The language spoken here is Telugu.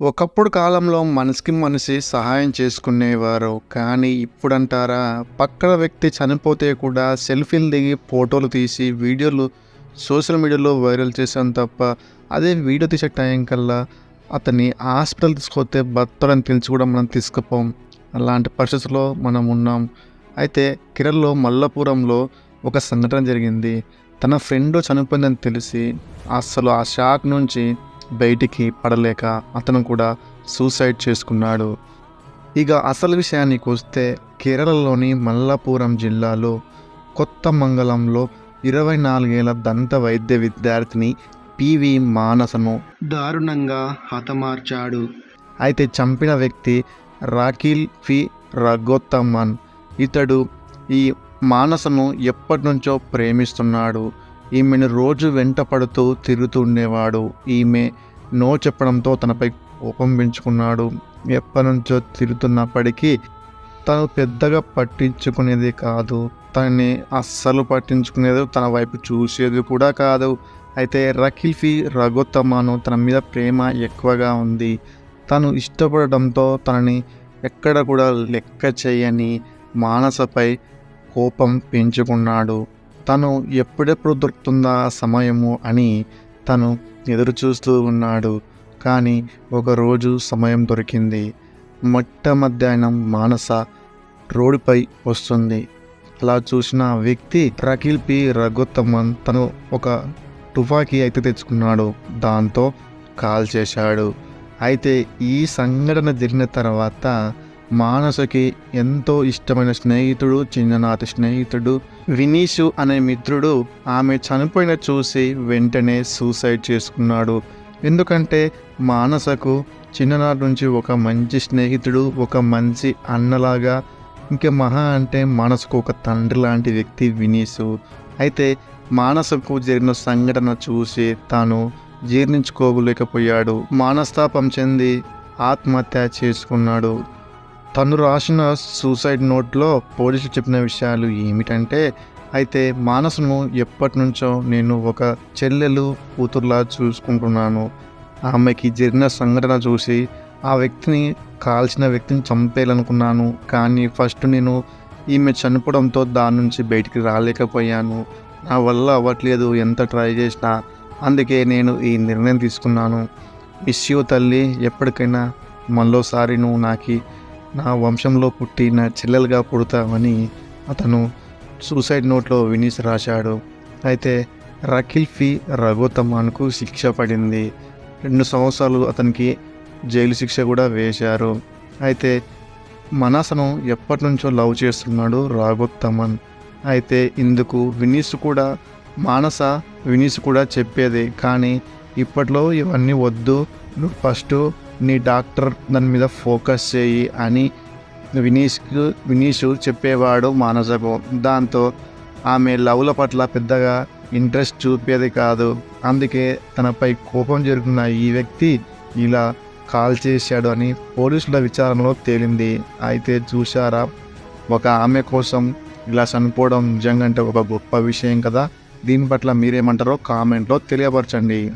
ఒకప్పుడు కాలంలో మనిషికి మనిషి సహాయం చేసుకునేవారు. కానీ ఇప్పుడంటారా? పక్కన వ్యక్తి చనిపోతే కూడా సెల్ఫీలు దిగి ఫోటోలు తీసి వీడియోలు సోషల్ మీడియాలో వైరల్ చేసాం తప్ప అదే వీడియో తీసే టైం కల్లా అతన్ని హాస్పిటల్ తీసుకొస్తే బతడని తెలిసి కూడా మనం తీసుకుపోం. అలాంటి పరిస్థితుల్లో మనం ఉన్నాం. అయితే కిరల్లో మల్లపురంలో ఒక సంఘటన జరిగింది. తన ఫ్రెండ్ చనిపోయిందని తెలిసి అసలు ఆ షాక్ నుంచి బయటికి పడలేక అతను కూడా సూసైడ్ చేసుకున్నాడు. ఇక అసలు విషయానికి వస్తే కేరళలోని మల్లాపురం జిల్లాలో కొత్త మంగళంలో ఇరవై నాలుగేళ్ళ దంత వైద్య విద్యార్థిని పివి మానసను దారుణంగా హతమార్చాడు. అయితే చంపిన వ్యక్తి రాకిల్ ఫి. రఘోత్తమన్. ఇతడు ఈ మానసను ఎప్పటి నుంచో ప్రేమిస్తున్నాడు. ఈమెను రోజు వెంట పడుతూ తిరుగుతుండేవాడు ఈమె నో చెప్పడంతో తనపై కోపం పెంచుకున్నాడు. ఎప్పటినుంచో తిరుగుతున్నప్పటికీ తను పెద్దగా పట్టించుకునేది కాదు. తనని అస్సలు పట్టించుకునేది తన వైపు చూసేది కూడా కాదు. అయితే రకిల్ఫీ రఘోత్తమను తన మీద ప్రేమ ఎక్కువగా ఉంది. తను ఇష్టపడడంతో తనని ఎక్కడ కూడా లెక్క చేయని మానసపై కోపం పెంచుకున్నాడు. తను ఎప్పుడెప్పుడు దొరుకుతుందా సమయము అని తను ఎదురు చూస్తూ ఉన్నాడు. కానీ ఒకరోజు సమయం దొరికింది. మొట్ట మధ్యాహ్నం మానస రోడ్డుపై వస్తుంది. అలా చూసిన వ్యక్తి రకిల్ పి. రఘుత్తమన్ తను ఒక తుపాకీ అయితే తెచ్చుకున్నాడు. దాంతో కాల్ చేశాడు. అయితే ఈ సంఘటన జరిగిన తర్వాత మానసకి ఎంతో ఇష్టమైన స్నేహితుడు చిన్ననాటి స్నేహితుడు వినీషు అనే మిత్రుడు ఆమె చనిపోయిన చూసి వెంటనే సూసైడ్ చేసుకున్నాడు. ఎందుకంటే మానసకు చిన్ననాటి నుంచి ఒక మంచి స్నేహితుడు ఒక మంచి అన్నలాగా ఇంకా మహా అంటే మానసకు ఒక తండ్రి లాంటి వ్యక్తి వినీషు అయితే మానసకు జరిగిన సంఘటన చూసి తాను జీర్ణించుకోలేకపోయాడు. మానస్తాపం చెంది ఆత్మహత్య చేసుకున్నాడు. తను రాసిన సూసైడ్ నోట్లో పోలీసులు చెప్పిన విషయాలు ఏమిటంటే అయితే మానసును ఎప్పటి నుంచో నేను ఒక చెల్లెలు కూతురులా చూసుకుంటున్నాను. ఆమెకి జరిగిన సంఘటన చూసి ఆ వ్యక్తిని కాల్చిన వ్యక్తిని చంపేయాలనుకున్నాను. కానీ ఫస్ట్ నేను ఈమె చనిపోవడంతో దాని నుంచి బయటికి రాలేకపోయాను. నా వల్ల అవ్వట్లేదు ఎంత ట్రై చేసినా. అందుకే నేను ఈ నిర్ణయం తీసుకున్నాను. మిస్ యూ తల్లి ఎప్పటికైనా మళ్ళోసారి నువ్వు నాకు నా వంశంలో పుట్టి నా చెల్లెలుగా పుడతామని అతను సూసైడ్ నోట్లో వినీస్ రాశాడు. అయితే రకిల్ ఫీ. రఘోత్తమాన్కు శిక్ష పడింది. రెండు సంవత్సరాలు అతనికి జైలు శిక్ష కూడా వేశారు. అయితే మనసను ఎప్పటి నుంచో లవ్ చేస్తున్నాడు రాఘోత్తమన్ అయితే ఇందుకు వినీస్ కూడా మానస వినీస్ కూడా చెప్పేది. కానీ ఇప్పట్లో ఇవన్నీ వద్దు నువ్వు ఫస్ట్ నీ డాక్టర్ దాని మీద ఫోకస్ చేయి అని వినీష్కు వినీష్ చెప్పేవాడు మానసకు దాంతో ఆమె లవ్ల పట్ల పెద్దగా ఇంట్రెస్ట్ చూపేది కాదు. అందుకే తనపై కోపం జరుగుతున్న ఈ వ్యక్తి ఇలా కాల్ చేశాడు అని పోలీసుల విచారణలో తేలింది. అయితే చూశారా ఒక ఆమె కోసం ఇలా చనిపోవడం నిజంగా అంటే ఒక గొప్ప విషయం కదా? దీని పట్ల మీరేమంటారో కామెంట్లో తెలియపరచండి.